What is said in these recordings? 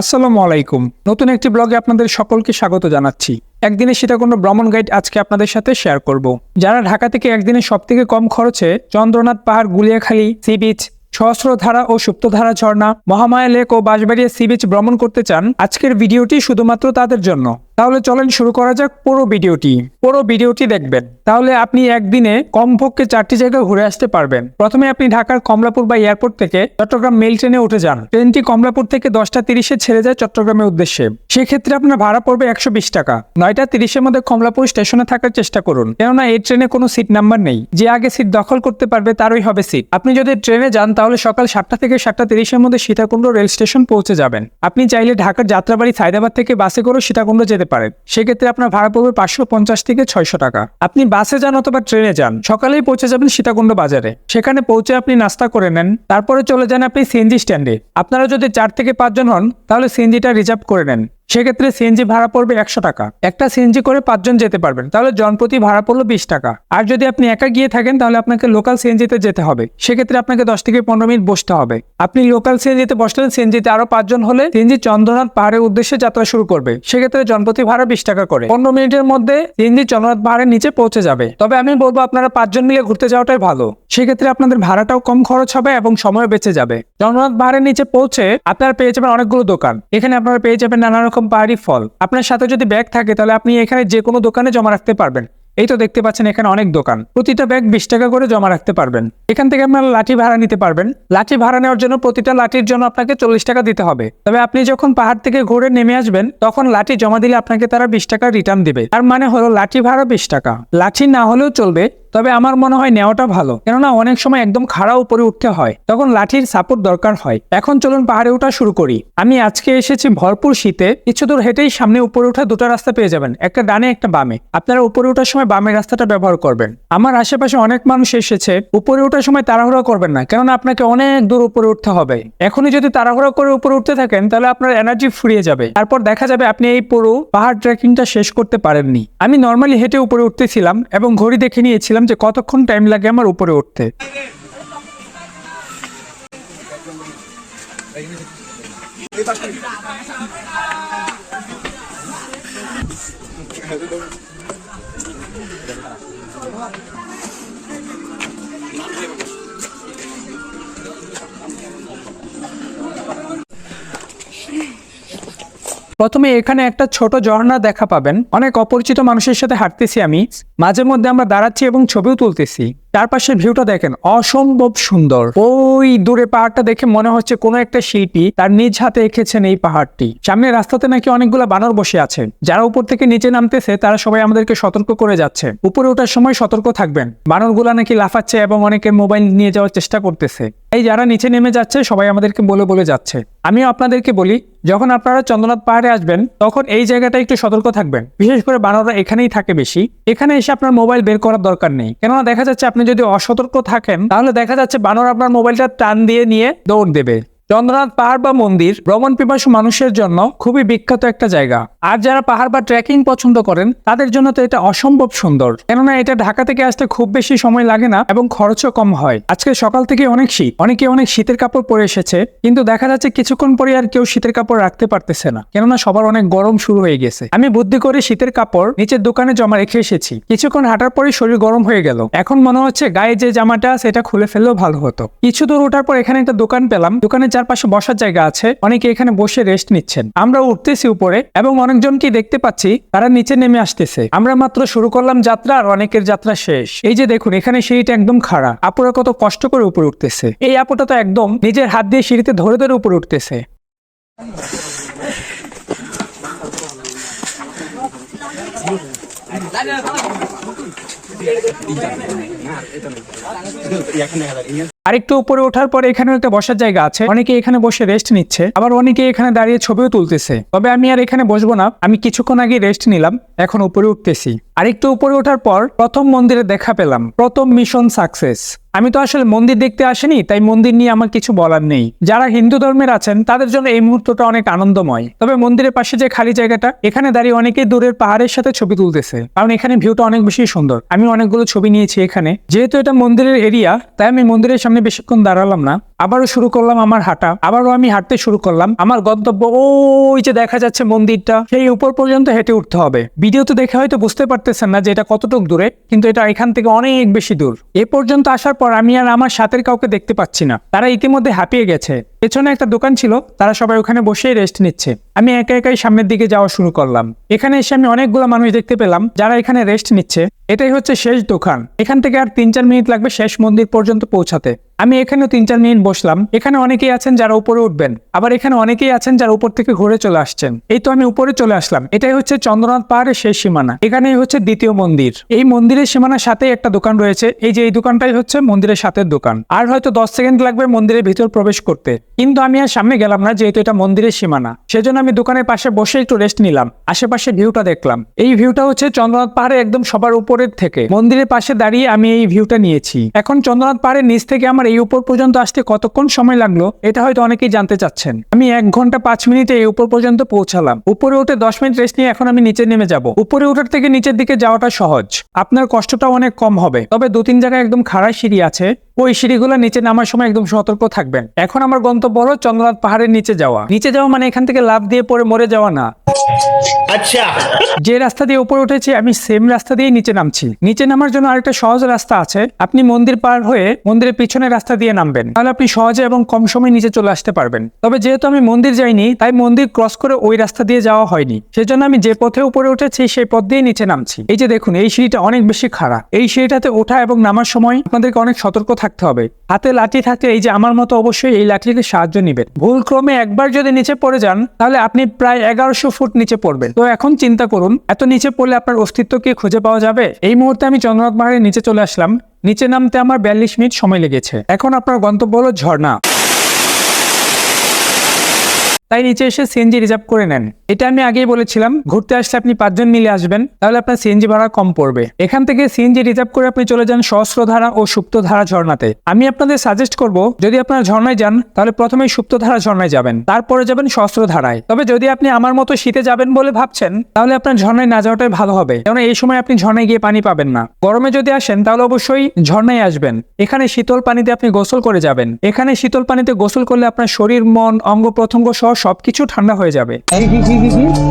আসসালামু আলাইকুম। নতুন একটি ব্লগে আপনাদের সকলকে স্বাগত জানাচ্ছি। একদিনে সীতাকুণ্ড ভ্রমণ গাইড আজকে আপনাদের সাথে শেয়ার করব। যারা ঢাকা থেকে একদিনে সব থেকে কম খরচে চন্দ্রনাথ পাহাড়, গুলিয়াখালী সি বিচ সহস্রধারা ও সুপ্তধারা ঝর্ণা, মহামায়া লেক ও বাঁশবাড়িয়া সি বিচ ভ্রমণ করতে চান, আজকের ভিডিওটি শুধুমাত্র তাদের জন্য। তাহলে চলেন শুরু করা যাক পুরো ভিডিওটি। পুরো ভিডিওটি দেখবেন। তাহলে আপনি একদিনে কমপক্ষে চারটি জায়গা ঘুরে আসতে পারবেন। প্রথমে আপনি ঢাকার কমলাপুর বা এয়ারপোর্ট থেকে চট্টগ্রাম মেল ট্রেনে উঠে যান। ট্রেনটি কমলাপুর থেকে দশটা তিরিশে ছেড়ে যায় চট্টগ্রামের উদ্দেশ্যে। সেক্ষেত্রে আপনার ভাড়া পড়বে একশো বিশ টাকা। নয়টা তিরিশের মধ্যে কমলাপুর স্টেশনে থাকার চেষ্টা করুন। কেননা এই ট্রেনে কোনো সিট নাম্বার নেই। যে আগে সিট দখল করতে পারবে তারই হবে সিট। আপনি যদি ট্রেনে যান তাহলে সকাল সাতটা থেকে সাতটা তিরিশের মধ্যে সীতাকুণ্ড রেল স্টেশন পৌঁছে যাবেন। আপনি চাইলে ঢাকার যাত্রাবাড়ি সাইদাবাদ থেকে বাসে করে সীতাকুণ্ড যেতে পারেন। সেক্ষেত্রে আপনার ভাড়া পড়বে পাঁচশো পঞ্চাশ থেকে ছয়শো টাকা। আপনি বাসে যান অথবা ট্রেনে যান, সকালেই পৌঁছে যাবেন সীতাকুণ্ড বাজারে। সেখানে পৌঁছে আপনি নাস্তা করে নেন, তারপরে চলে যান আপনি সিএনজি স্ট্যান্ডে। আপনারা যদি চার থেকে পাঁচজন হন, তাহলে সিএনজিটা রিজার্ভ করে নেন। সেক্ষেত্রে সিএনজি ভাড়া পড়বে একশো টাকা। একটা সিএনজি করে পাঁচজন যেতে পারবেন। তাহলে জনপ্রতি ভাড়া পড়ল বিশ টাকা। আর যদি আপনি একা গিয়ে থাকেন, তাহলে আপনাকে লোকাল সিএনজিতে যেতে হবে। সেক্ষেত্রে আপনাকে দশ থেকে পনেরো মিনিট বসতে হবে। আপনি লোকাল সিএনজিতে বসলেন সিএনজিতে আরও পাঁচজন হলে সিএনজি চন্দ্রনাথ পাহাড়ের উদ্দেশ্যে যাত্রা শুরু করবে। সেক্ষেত্রে জনপ্রতি ভাড়া বিশ টাকা করে। পনেরো মিনিটের মধ্যে সিএনজি চন্দ্রনাথ পাহাড়ের নিচে পৌঁছে যাবে। তবে আমি বলব আপনারা পাঁচজন মিলে ঘুরতে যাওয়াটাই ভালো। সেক্ষেত্রে আপনাদের ভাড়াটাও কম খরচ হবে এবং সময় বেঁচে যাবে। চন্দ্রনাথ পাহাড়ের নিচে পৌঁছে আপনারা পেয়ে যাবেন অনেকগুলো দোকান। এখানে আপনারা পেয়ে যাবেন নানা রকম পাহাড়ি ফল। আপনার সাথে যদি ব্যাগ থাকে, তাহলে আপনি এখানে যে কোনো দোকানে জমা রাখতে পারবেন। এই তো দেখতে পাচ্ছেন এখানে অনেক দোকান। প্রতিটা ব্যাগ বিশ টাকা করে জমা রাখতে পারবেন। এখান থেকে আপনারা লাঠি ভাড়া নিতে পারবেন। লাঠি ভাড়া নেওয়ার জন্য প্রতিটা লাঠির জন্য আপনাকে চল্লিশ টাকা দিতে হবে। তবে আপনি যখন পাহাড় থেকে ঘুরে নেমে আসবেন, তখন লাঠি জমা দিলে আপনাকে তারা বিশ টাকা রিটার্ন দিবে। তার মানে হলো লাঠি ভাড়া বিশ টাকা। লাঠি না হলেও চলবে তবে আমার মনে হয় নেওয়াটা ভালো। কেননা অনেক সময় একদম খাড়া উপরে উঠতে হয়, তখন লাঠির সাপোর্ট দরকার হয়। এখন চলুন পাহাড়ে ওঠা শুরু করি। আমি আজকে এসেছি ভরপুর শীতে, কিছু দূর হেঁটেই সামনে উপরে ওঠা দুটো রাস্তা পেয়ে যাবেন, একটা ডানে, একটা বামে। আপনারা উপরে ওঠার সময় বামের রাস্তাটা ব্যবহার করবেন। আমার আশেপাশে অনেক মানুষ এসেছে, উপরে ওঠার সময় তাড়াহুড়া করবেন না, কেননা আপনাকে অনেক দূর উপরে উঠতে হবে। এখনই যদি তাড়াহুড়া করে উপরে উঠতে থাকেন, তাহলে আপনার এনার্জি ফুরিয়ে যাবে। তারপর দেখা যাবে আপনি এই পুরো পাহাড় ট্রেকিংটা শেষ করতে পারেননি। আমি নর্মালি হেঁটে উপরে উঠতেছিলাম এবং ঘড়ি দেখে নিয়েছিলাম যে কতক্ষণ টাইম লাগে আমার উপরে উঠতে? প্রথমে এখানে একটা ছোট ঝর্ণা দেখা পাবেন। অনেক অপরিচিত মানুষের সাথে হাঁটতেছি আমি। মাঝে মধ্যে আমরা দাঁড়াচ্ছি এবং ছবিও তুলতেছি। চারপাশের ভিউটা দেখেন, অসম্ভব সুন্দর। ওই দূরে পাহাড়টা দেখে মনে হচ্ছে কোনো একটা শিল্পী তার নিজ হাতে এঁকেছেন এই পাহাড়টি। সামনে রাস্তাতে নাকি অনেকগুলো বানর বসে আছে যারা উপর থেকে নিচে নামতেছে, তারা সবাই আমাদেরকে সতর্ক করে যাচ্ছে। উপরে ওঠার সময় সতর্ক থাকবেন। বানরগুলা নাকি লাফাচ্ছে এবং অনেকে মোবাইল নিয়ে যাওয়ার চেষ্টা করতেছে। এই যারা নিচে নেমে যাচ্ছে, সবাই আমাদেরকে বলে বলে যাচ্ছে। আমিও আপনাদেরকে বলি যখন আপনারা চন্দ্রনাথ পাহাড়ে আসবেন, তখন এই জায়গাটা একটু সতর্ক থাকবেন। বিশেষ করে বানররা এখানেই থাকে বেশি। এখানে এসে আপনার মোবাইল বের করার দরকার নেই। কেননা দেখা যাচ্ছে আপনি যদি অসতর্ক থাকেন, তাহলে দেখা যাচ্ছে বানর আপনার মোবাইলটা টান দিয়ে নিয়ে দৌড় দেবে। চন্দ্রনাথ পাহাড় বা মন্দির ভ্রমণ পিপাসু মানুষের জন্য খুবই বিখ্যাত একটা জায়গা। আর যারা পাহাড় বা ট্রেকিং পছন্দ করেন, তাদের জন্য তো এটা অসম্ভব সুন্দর। কেননা এটা ঢাকা থেকে আসতে খুব বেশি সময় লাগে না এবং খরচও কম হয়। আজকে সকাল থেকে অনেক শীত। অনেকে অনেক শীতের কাপড় পরে এসেছে, কিন্তু দেখা যাচ্ছে কিছুক্ষণ পরে আর কেউ শীতের কাপড় রাখতে পারতেছে না। কেননা সবার অনেক গরম শুরু হয়ে গেছে। আমি বুদ্ধি করে শীতের কাপড় নিচের দোকানে জমা রেখে এসেছি। কিছুক্ষণ হাঁটার পরে শরীর গরম হয়ে গেল। এখন মনে হচ্ছে গায়ে যে জামাটা, সেটা খুলে ফেললেও ভালো হতো। কিছু দূর ওঠার পর এখানে একটা দোকান পেলাম। দোকানের চারপাশে বসার জায়গা আছে, অনেকে এখানে বসে রেস্ট নিচ্ছেন। আমরা উঠতেছি উপরে এবং অনেকজনকে দেখতে পাচ্ছি, তারা নিচে নেমে আসতেছে। আমরা মাত্র শুরু করলাম যাত্রা আর অনেকের যাত্রা শেষ। এই যে দেখুন, এখানে সিঁড়িটা একদম খাড়া। আপুরা কত কষ্ট করে উপরে উঠতেছে। এই আপুটা তো একদম নিজের হাত দিয়ে সিঁড়িতে ধরে ধরে উপরে উঠতেছে। আরেকটু উপরে ওঠার পরে এখানে একটা বসার জায়গা আছে। অনেকে এখানে বসে রেস্ট নিচ্ছে, আবার অনেকে এখানে দাঁড়িয়ে ছবিও তুলতেছে। তবে আমি আর এখানে বসবো না, আমি কিছুক্ষণ আগে রেস্ট নিলাম, এখন উপরে উঠতেছি। আরেকটু উপরে ওঠার পর প্রথম মন্দিরে দেখা পেলাম, প্রথম মিশন সাকসেস আমি তো আসলে মন্দির দেখতে আসিনি, তাই মন্দির নিয়ে আমার কিছু বলার নেই। যারা হিন্দু ধর্মের আছেন, তাদের জন্য এই মুহূর্তটা অনেক আনন্দময়। তবে মন্দিরের পাশে যে খালি জায়গাটা, এখানে দাঁড়িয়ে অনেকেই দূরের পাহাড়ের সাথে ছবি তুলতেছে। কারণ এখানে ভিউটা অনেক বেশি সুন্দর। আমি অনেকগুলো ছবি নিয়েছি এখানে। যেহেতু এটা মন্দিরের এরিয়া তাই আমি মন্দিরের সামনে এখানে বেশিক্ষণ দাঁড়ালাম না। আবারও শুরু করলাম আমার হাঁটা। আবারও আমি হাঁটতে শুরু করলাম। আমার গন্তব্য ওই যে দেখা যাচ্ছে মন্দিরটা। সেই উপর পর্যন্ত হেঁটে উঠতে হবে। ভিডিও তো দেখে হয়তো বুঝতে পারতেছেন না যে এটা কতটুক দূরে, কিন্তু এটা এখান থেকে অনেক বেশি দূর। এ পর্যন্ত আসার পর আমি আর আমার সাথের কাউকে দেখতে পাচ্ছি না। তারা ইতিমধ্যে হাঁপিয়ে গেছে। পেছনে একটা দোকান ছিল। তারা সবাই ওখানে বসেই রেস্ট নিচ্ছে। আমি একা একাই সামনের দিকে যাওয়া শুরু করলাম। এখানে এসে আমি অনেকগুলো মানুষ দেখতে পেলাম, যারা এখানে রেস্ট নিচ্ছে। এটাই হচ্ছে শেষ দোকান। এখান থেকে আর তিন চার মিনিট লাগবে শেষ মন্দির পর্যন্ত পৌঁছাতে। আমি এখানে তিন চার মিনিট বসলাম। এখানে অনেকেই আছেন যারা উপরে উঠবেন। আবার এখানে অনেকেই আছেন যারা উপর থেকে ঘুরে চলে আসছেন। এই তো আমি উপরে চলে আসলাম। এটাই হচ্ছে চন্দ্রনাথ পাহাড়ের শেষ সীমানা। এখানেই হচ্ছে দ্বিতীয় মন্দির। এই মন্দিরের সীমানার সাথে একটা দোকান রয়েছে। এই যে এই দোকানটাই হচ্ছে মন্দিরের সাথে দোকান। আর হয়তো দশ সেকেন্ড লাগবে মন্দিরের ভিতর প্রবেশ করতে। কিন্তু আমি আর সামনে গেলাম না, যেহেতু এটা মন্দিরের সীমানা। সেজন্য আমি দোকানের পাশে বসে একটু রেস্ট নিলাম। আশেপাশে ভিউটা দেখলাম। এই ভিউটা হচ্ছে চন্দ্রনাথ পাহাড়ের একদম সবার উপরের থেকে। মন্দিরের পাশে দাঁড়িয়ে আমি এই ভিউটা নিয়েছি। এখন চন্দ্রনাথ পাহাড়ের নিচ থেকে আমার এই উপর পর্যন্ত আসতে কতক্ষণ সময় লাগল এটা হয়তো অনেকেই জানতে চাচ্ছেন। আমি এক ঘণ্টা পাঁচ মিনিটে এই উপর পর্যন্ত পৌঁছালাম। উপরে উঠে দশ মিনিট রেস্ট নিয়ে এখন আমি নিচে নেমে যাব। উপরে ওঠার থেকে নিচের দিকে যাওয়াটা সহজ। আপনার কষ্টটা অনেক কম হবে। তবে দু তিন জায়গায় একদম খাড়া সিঁড়ি আছে। ওই সিঁড়িগুলো নিচে নামার সময় একদম সতর্ক থাকবেন। এখন আমার গন্তব্য হলো চন্দ্রনাথ পাহাড়ের নিচে যাওয়া। নিচে যাওয়া মানে এখান থেকে লাভ দিয়ে পরে মরে যাওয়া না। আচ্ছা। যে রাস্তা দিয়ে উপরে উঠেছি আমি সেম রাস্তা দিয়ে নিচে নামছি। নিচে নামার জন্য আরেকটা সহজ রাস্তা আছে। আপনি মন্দির পার হয়ে মন্দিরের পিছনে রাস্তা দিয়ে নামবেন। তাহলে আপনি সহজে এবং কম সময় নিচে চলে আসতে পারবেন। তবে যেহেতু আমি মন্দির যাইনি, তাই মন্দির ক্রস করে ওই রাস্তা দিয়ে যাওয়া হয়নি। সেজন্য আমি যে পথে উপরে উঠেছি, সেই পথ দিয়ে নিচে নামছি। এই যে দেখুন, এই সিঁড়িটা অনেক বেশি খাড়া। এই সিঁড়িটাতে ওঠা এবং নামার সময় আপনাদেরকে অনেক সতর্ক থাকতে হবে। হাতে লাঠি থাকলে এই যে আমার মতো অবশ্যই এই লাঠিকে সাহায্য নেবেন। ভুল ক্রমে একবার যদি নিচে পড়ে যান, তাহলে আপনি প্রায় এগারোশো ফুট নিচে পড়বেন। তো এখন চিন্তা করুন, এত নিচে পড়লে আপনার অস্তিত্ব কি খুঁজে পাওয়া যাবে? এই মুহূর্তে আমি চন্দ্রনাথ পাহাড়ের নিচে চলে আসলাম। নিচে নামতে আমার বিয়াল্লিশ মিনিট সময় লেগেছে। এখন আপনার গন্তব্য হলো ঝর্ণা। তাই নিচে এসে সিএনজি রিজার্ভ করে নেন। এটা আমি আগেই বলেছিলাম, ঘুরতে আসলে আপনি পাঁচজন মিলে আসবেন, তাহলে আপনার সিএনজি ভাড়া কম পড়বে। এখান থেকে সিএনজি রিজার্ভ করে আপনি চলে যান সহস্রধারা ও সুপ্তধারা ঝর্ণাতে। আমি আপনাদের সাজেস্ট করব, যদি আপনারা ঝর্ণায় যান, তাহলে প্রথমে সুপ্তধারা ঝর্ণায় যাবেন, তারপরে যাবেন সহস্রধারায়। তবে যদি আপনি আমার মতো শীতে যাবেন বলে ভাবছেন, তাহলে আপনার ঝর্ণায় না যাওয়াটাই ভালো হবে কারণ এই সময় আপনি ঝর্ণায় গিয়ে পানি পাবেন না। গরমে যদি আসেন, তাহলে অবশ্যই ঝর্ণায় আসবেন। এখানে শীতল পানিতে আপনি গোসল করে যাবেন। এখানে শীতল পানিতে গোসল করলে আপনার শরীর, মন, অঙ্গ প্রত্যঙ্গ সহ সবকিছু ঠান্ডা হয়ে যাবে।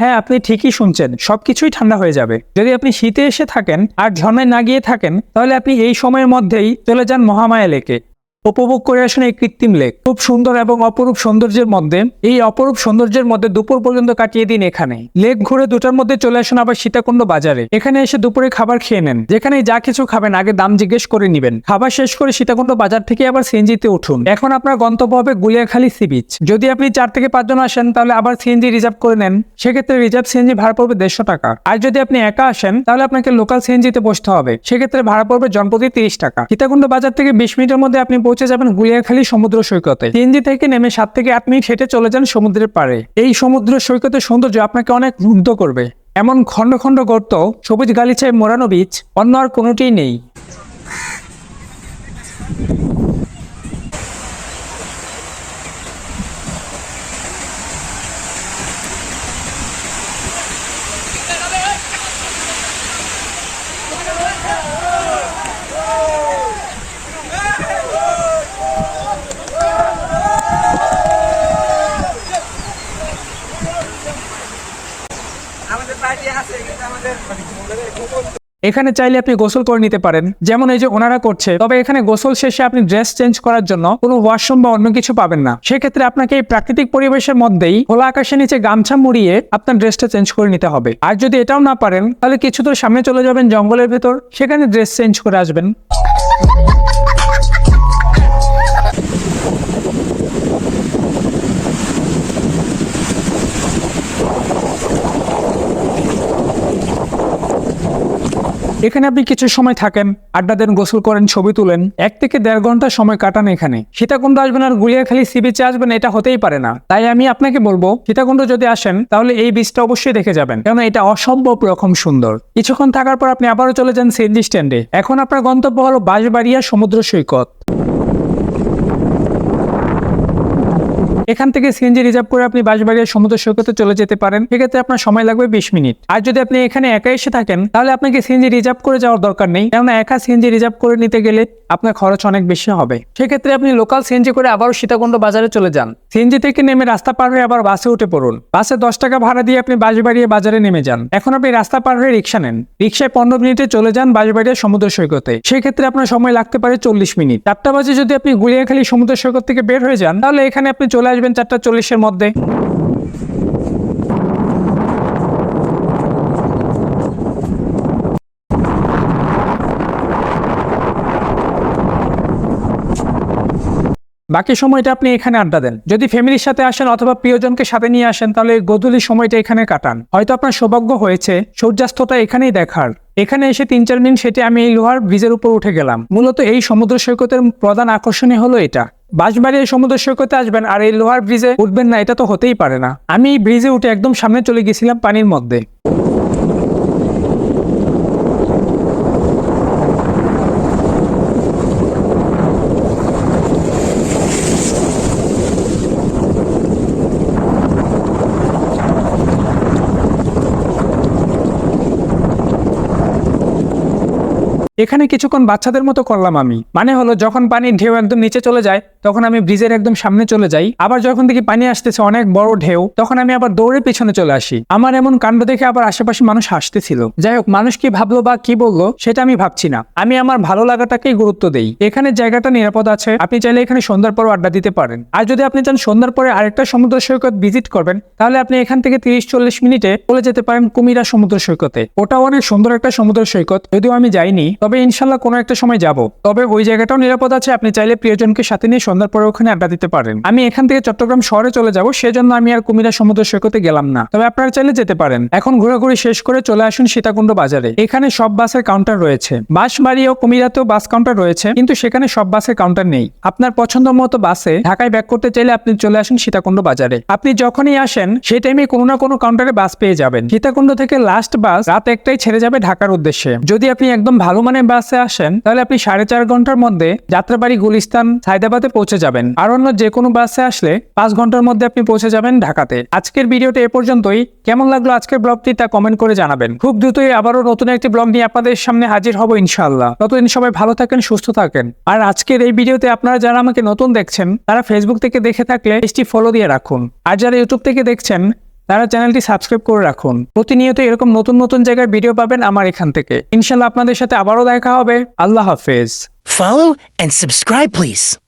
হ্যাঁ আপনি ঠিকই শুনছেন, সবকিছুই ঠান্ডা হয়ে যাবে। যদি আপনি শীতে এসে থাকেন আর ঝর্ণায় না গিয়ে থাকেন, তাহলে আপনি এই সময়ের মধ্যেই চলে যান মহামায়া লেকে। উপভোগ করে আসেন এই কৃত্রিম লেক। খুব সুন্দর এবং অপরূপ সৌন্দর্যের মধ্যে, এই অপরূপ সৌন্দর্যের মধ্যে দুপুর পর্যন্ত কাটিয়ে দিন এখানে। লেক ঘুরে দুটার মধ্যে চলে আসেন আবার সীতাকুণ্ড বাজারে। এখানে এসে দুপুরে খাবার খেয়ে নেন। যেখানে যা কিছু খাবেন, আগে দাম জিজ্ঞেস করে নিবেন। খাবার শেষ করে সীতাকুণ্ড বাজার থেকে আবার সিএনজিতে উঠুন। এখন আপনার গন্তব্য হবে গুলিয়াখালী সি বিচ। যদি আপনি চার থেকে পাঁচজন আসেন, তাহলে আবার সিএনজি রিজার্ভ করে নেন। সেক্ষেত্রে রিজার্ভ সিএনজি ভাড়া পড়বে দেড়শো টাকা। আর যদি আপনি একা আসেন, তাহলে আপনাকে লোকাল সিএনজিতে বসতে হবে। সেক্ষেত্রে ভাড়া পড়বে জনপ্রতি তিরিশ টাকা। সীতাকুণ্ড বাজার থেকে বিশ মিনিটের মধ্যে আপনি পৌঁছে যাবেন গুলিয়াখালী সমুদ্র সৈকতে। সিএনজি থেকে নেমে সাত থেকে আট মিনিট হেঁটে চলে যান সমুদ্রের পাড়ে। এই সমুদ্র সৈকতের সৌন্দর্য আপনাকে অনেক মুগ্ধ করবে। এমন খণ্ড খণ্ড গর্ত, সবুজ গালিচায় মোড়ানো বীচ, অন্য আর কোনোটিই নেই। এখানে চাইলে আপনি গোসল করে নিতে পারেন। যেমন এই যে ওনারা করছে, তবে এখানে গোসল শেষে আপনি ড্রেস চেঞ্জ করার জন্য কোনো ওয়াশরুম বা অন্য কিছু পাবেন না। সেক্ষেত্রে আপনাকে এই প্রাকৃতিক পরিবেশের মধ্যেই খোলা আকাশের নিচে গামছা মুড়িয়ে আপনার ড্রেসটা চেঞ্জ করে নিতে হবে। আর যদি এটাও না পারেন, তাহলে কিছু তো সামনে চলে যাবেন জঙ্গলের ভেতর, সেখানে ড্রেস চেঞ্জ করে আসবেন। এখানে আপনি কিছু সময় থাকেন, আড্ডা দেন, গোসল করেন, ছবি তুলেন। এক থেকে দেড় ঘণ্টা সময় কাটান এখানে। সীতাকুণ্ড আসবেন আর গুলিয়াখালী সি বিচে আসবেন, এটা হতেই পারে না। তাই আমি আপনাকে বলব, সীতাকুণ্ড যদি আসেন, তাহলে এই বিচটা অবশ্যই দেখে যাবেন। কারণ এটা অসম্ভব রকম সুন্দর। কিছুক্ষণ থাকার পর আপনি আবারও চলে যান সিএনজি স্ট্যান্ডে এখন আপনার গন্তব্য হলো বাঁশবাড়িয়া সমুদ্র সৈকত। এখান থেকে সিএনজি রিজার্ভ করে আপনি বাঁশবাড়িয়া সমুদ্র সৈকতে চলে যেতে পারেন। সেক্ষেত্রে আপনার সময় লাগবে বিশ মিনিট। আর যদি আপনি এখানে একা এসে থাকেন, তাহলে আপনাকে সিএনজি রিজার্ভ করে যাওয়ার দরকার নেই। কেননা একা সিএনজি রিজার্ভ করে নিতে গেলে আপনার খরচ অনেক বেশি হবে। সেক্ষেত্রে আপনি লোকাল সিএনজি করে আবারও সীতাকুণ্ড বাজারে চলে যান। সিএনজি থেকে নেমে রাস্তা পার হয়ে আবার বাসে উঠে পড়ুন। বাসে দশ টাকা ভাড়া দিয়ে আপনি বাঁশবাড়িয়া বাজারে নেমে যান। এখন আপনি রাস্তা পার হয়ে রিক্সা নেন। রিক্সায় পনেরো মিনিটে চলে যান বাঁশবাড়িয়া সমুদ্র সৈকতে। সেক্ষেত্রে আপনার সময় লাগতে পারে চল্লিশ মিনিট। চারটা বাজে যদি আপনি গুলিয়াখালী সমুদ্র সৈকত থেকে বের হয়ে যান, তাহলে এখানে আপনি চলে আসবেন চারটা চল্লিশের মধ্যে। বাকি সময়টা আপনি এখানে আড্ডা দেন। যদি ফ্যামিলির সাথে আসেন অথবা প্রিয়জনকে সাথে নিয়ে আসেন, তাহলে গধূলি সময়টা এখানে কাটান। হয়তো আপনার সৌভাগ্য হয়েছে, সূর্যাস্তটা এখানেই দেখার। এখানে এসে তিন চার মিনিট সেটে আমি এই লোহার ব্রিজের উপর উঠে গেলাম। মূলত এই সমুদ্র সৈকতের প্রধান আকর্ষণই হলো এটা। বাঁশবাড়ি এই সমুদ্র সৈকতে আসবেন আর এই লোহার ব্রিজে উঠবেন না, এটা তো হতেই পারে না। আমি এই ব্রিজে উঠে একদম সামনে চলে গেছিলাম পানির মধ্যে। এখানে কিছুক্ষণ বাচ্চাদের মতো করলাম আমি। মানে হলো, যখন পানির ঢেউ একদম নিচে চলে যায় তখন আমি ব্রিজের একদম সামনে চলে যাই। আবার যখন দেখি পানি আসতেছে অনেক বড় ঢেউ, তখন আমি আবার দৌড়ে পিছনে চলে আসি। আমার এমন কাণ্ড দেখে আবার আশেপাশে মানুষ হাসতেছিল। যাই হোক, মানুষ কি ভাবলো বা কি বলল, সেটা আমি ভাবছি না। আমি আমার ভালো লাগাটাকেই গুরুত্ব দেই। এখানে জায়গাটা নিরাপদ আছে। আপনি চাইলে এখানে সন্ধ্যার পর আড্ডা দিতে পারেন। আর যদি আপনি চান সন্ধ্যার পরে আরেকটা সমুদ্র সৈকত ভিজিট করবেন, তাহলে আপনি এখান থেকে তিরিশ চল্লিশ মিনিটে চলে যেতে পারেন কুমিরা সমুদ্র সৈকতে। ওটাও অনেক সুন্দর একটা সমুদ্র সৈকত। যদিও আমি যাইনি, তবে ইনশাল্লাহ কোনো একটা সময় যাব। তবে ওই জায়গাটাও নিরাপদ আছে। আপনি চাইলে প্রিয়জনকে সাথে নিয়ে সন্ধ্যার পরে ওখানে আড্ডা দিতে পারেন। আমি এখান থেকে চট্টগ্রাম শহরে চলে যাব, সেজন্য আমি আর কুমিরা সমুদ্র সৈকতে গেলাম না। তবে আপনারা চাইলে যেতে পারেন। এখন ঘোরাঘুরি শেষ করে চলে আসুন সীতাকুণ্ড বাজারে। এখানে সব বাসের কাউন্টার রয়েছে। বাস বাঁশবাড়ি ও কুমিরাতেও বাস কাউন্টার রয়েছে, কিন্তু সেখানে সব বাসের কাউন্টার নেই। আপনার পছন্দ মতো বাসে ঢাকায় ব্যাক করতে চাইলে আপনি চলে আসুন সীতাকুণ্ড বাজারে। আপনি যখনই আসেন, সেই টাইমে কোনো না কোনো কাউন্টারে বাস পেয়ে যাবেন। সীতাকুণ্ড থেকে লাস্ট বাস রাত একটাই ছেড়ে যাবে ঢাকার উদ্দেশ্যে। যদি আপনি একদম ভালো মানের বাসে আসেন, তাহলে আপনি সাড়ে চার ঘণ্টার মধ্যে যাত্রাবাড়ি গুলিস্তান সাইদাবাদে পৌঁছে যাবেন। আর অন্য যে কোনো বাসে আসলে পাঁচ ঘণ্টার মধ্যে আপনি পৌঁছে যাবেন ঢাকাতে। আজকের ভিডিওটা এ পর্যন্তই। কেমন লাগল আজকের ব্লগটি তা কমেন্ট করে জানাবেন। খুব দ্রুতই আবারও নতুন একটি ব্লগ নিয়ে আপনাদের সামনে হাজির হব ইনশাআল্লাহ। ততদিন সবাই ভালো থাকেন সুস্থ থাকেন। আর আজকের এই ভিডিওতে আপনারা যারা আমাকে নতুন দেখছেন তারা ফেসবুক থেকে দেখে থাকলে পেজটি ফলো দিয়ে রাখুন। আর যারা ইউটিউব থেকে দেখছেন তারা চ্যানেলটি সাবস্ক্রাইব করে রাখুন। প্রতিনিয়ত এরকম নতুন নতুন জায়গায় ভিডিও পাবেন আমার এখান থেকে। ইনশাল্লাহ আপনাদের সাথে আবারও দেখা হবে। আল্লাহ হাফেজ। Follow and subscribe, please.